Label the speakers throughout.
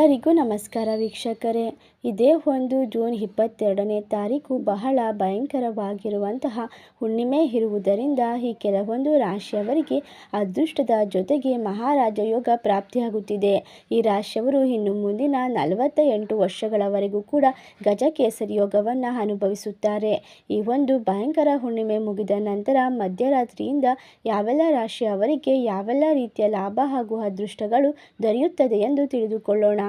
Speaker 1: ಎಲ್ಲರಿಗೂ ನಮಸ್ಕಾರ ವೀಕ್ಷಕರೇ. ಇದೇ ಒಂದು ಜೂನ್ ಇಪ್ಪತ್ತೆರಡನೇ ತಾರೀಕು ಬಹಳ ಭಯಂಕರವಾಗಿರುವಂತಹ ಹುಣ್ಣಿಮೆ ಇರುವುದರಿಂದ ಈ ಕೆಲವೊಂದು ರಾಶಿಯವರಿಗೆ ಅದೃಷ್ಟದ ಜೊತೆಗೆ ಮಹಾರಾಜ ಯೋಗ ಪ್ರಾಪ್ತಿಯಾಗುತ್ತಿದೆ. ಈ ರಾಶಿಯವರು ಇನ್ನು ಮುಂದಿನ ನಲವತ್ತ ಎಂಟು ವರ್ಷಗಳವರೆಗೂ ಕೂಡ ಗಜಕೇಸರಿ ಯೋಗವನ್ನು ಅನುಭವಿಸುತ್ತಾರೆ. ಈ ಒಂದು ಭಯಂಕರ ಹುಣ್ಣಿಮೆ ಮುಗಿದ ನಂತರ ಮಧ್ಯರಾತ್ರಿಯಿಂದ ಯಾವೆಲ್ಲ ರಾಶಿಯವರಿಗೆ ಯಾವೆಲ್ಲ ರೀತಿಯ ಲಾಭ ಹಾಗೂ ಅದೃಷ್ಟಗಳು ದೊರೆಯುತ್ತದೆ ಎಂದು ತಿಳಿದುಕೊಳ್ಳೋಣ.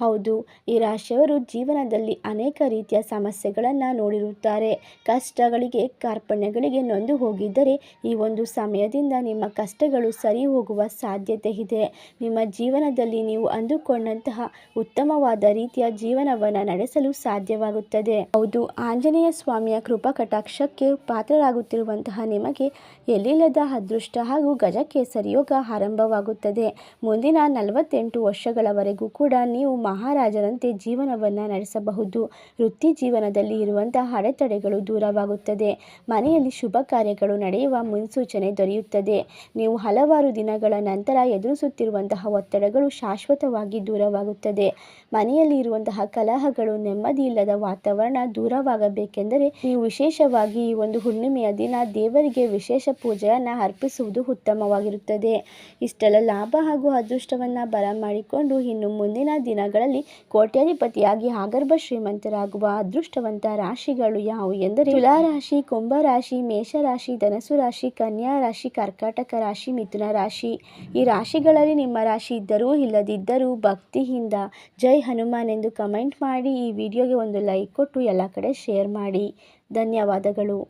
Speaker 1: ಹೌದು, ಈ ರಾಶಿಯವರು ಜೀವನದಲ್ಲಿ ಅನೇಕ ರೀತಿಯ ಸಮಸ್ಯೆಗಳನ್ನು ನೋಡಿರುತ್ತಾರೆ. ಕಷ್ಟಗಳಿಗೆ, ಕಾರ್ಪಣ್ಯಗಳಿಗೆ ನೊಂದು ಹೋಗಿದ್ದರೆ ಈ ಒಂದು ಸಮಯದಿಂದ ನಿಮ್ಮ ಕಷ್ಟಗಳು ಸರಿ ಹೋಗುವ ಸಾಧ್ಯತೆ ಇದೆ. ನಿಮ್ಮ ಜೀವನದಲ್ಲಿ ನೀವು ಅಂದುಕೊಂಡಂತಹ ಉತ್ತಮವಾದ ರೀತಿಯ ಜೀವನವನ್ನು ನಡೆಸಲು ಸಾಧ್ಯವಾಗುತ್ತದೆ. ಹೌದು, ಆಂಜನೇಯ ಸ್ವಾಮಿಯ ಕೃಪಾ ಕಟಾಕ್ಷಕ್ಕೆ ಪಾತ್ರರಾಗುತ್ತಿರುವಂತಹ ನಿಮಗೆ ಎಲ್ಲಿಲ್ಲದ ಅದೃಷ್ಟ ಹಾಗೂ ಗಜಕೇಸರಿ ಯೋಗ ಆರಂಭವಾಗುತ್ತದೆ. ಮುಂದಿನ ನಲವತ್ತೆಂಟು ವರ್ಷಗಳವರೆಗೂ ಕೂಡ ನೀವು ಮಹಾರಾಜರಂತೆ ಜೀವನವನ್ನು ನಡೆಸಬಹುದು. ವೃತ್ತಿ ಜೀವನದಲ್ಲಿ ಇರುವಂತಹ ಅಡೆತಡೆಗಳು ದೂರವಾಗುತ್ತದೆ. ಮನೆಯಲ್ಲಿ ಶುಭ ಕಾರ್ಯಗಳು ನಡೆಯುವ ಮುನ್ಸೂಚನೆ ದೊರೆಯುತ್ತದೆ. ನೀವು ಹಲವಾರು ದಿನಗಳ ನಂತರ ಎದುರಿಸುತ್ತಿರುವಂತಹ ಒತ್ತಡಗಳು ಶಾಶ್ವತವಾಗಿ ದೂರವಾಗುತ್ತದೆ. ಮನೆಯಲ್ಲಿ ಇರುವಂತಹ ಕಲಹಗಳು ನೆಮ್ಮದಿ ಇಲ್ಲದ ವಾತಾವರಣ ದೂರವಾಗಬೇಕೆಂದರೆ ನೀವು ವಿಶೇಷವಾಗಿ ಈ ಒಂದು ಹುಣ್ಣಿಮೆಯ ದಿನ ದೇವರಿಗೆ ವಿಶೇಷ ಪೂಜೆಯನ್ನು ಅರ್ಪಿಸುವುದು ಉತ್ತಮವಾಗಿರುತ್ತದೆ. ಇಷ್ಟೆಲ್ಲ ಲಾಭ ಹಾಗೂ ಅದೃಷ್ಟವನ್ನು ಬರಮಾಡಿಕೊಂಡು ಇನ್ನು ಮುಂದಿನ ದಿನಗಳಲ್ಲಿ ಕೋಟ್ಯಾಧಿಪತಿಯಾಗಿ ಆಗರ್ಭ ಶ್ರೀಮಂತರಾಗುವ ಅದೃಷ್ಟವಂತ ರಾಶಿಗಳು ಯಾವುವು ಎಂದರೆ ತುಲಾರಾಶಿ ರಾಶಿ ಕುಂಭ ರಾಶಿ ಮೇಷರಾಶಿ ಧನಸು ರಾಶಿ, ಕನ್ಯಾ ರಾಶಿ, ಕರ್ಕಾಟಕ ರಾಶಿ, ಮಿಥುನ ರಾಶಿ. ಈ ರಾಶಿಗಳಲ್ಲಿ ನಿಮ್ಮ ರಾಶಿ ಇದ್ದರೂ ಇಲ್ಲದಿದ್ದರೂ ಭಕ್ತಿಯಿಂದ ಜೈ ಹನುಮಾನ್ ಎಂದು ಕಮೆಂಟ್ ಮಾಡಿ ಈ ವಿಡಿಯೋಗೆ ಒಂದು ಲೈಕ್ ಕೊಟ್ಟು ಎಲ್ಲ ಕಡೆ ಶೇರ್ ಮಾಡಿ. ಧನ್ಯವಾದಗಳು.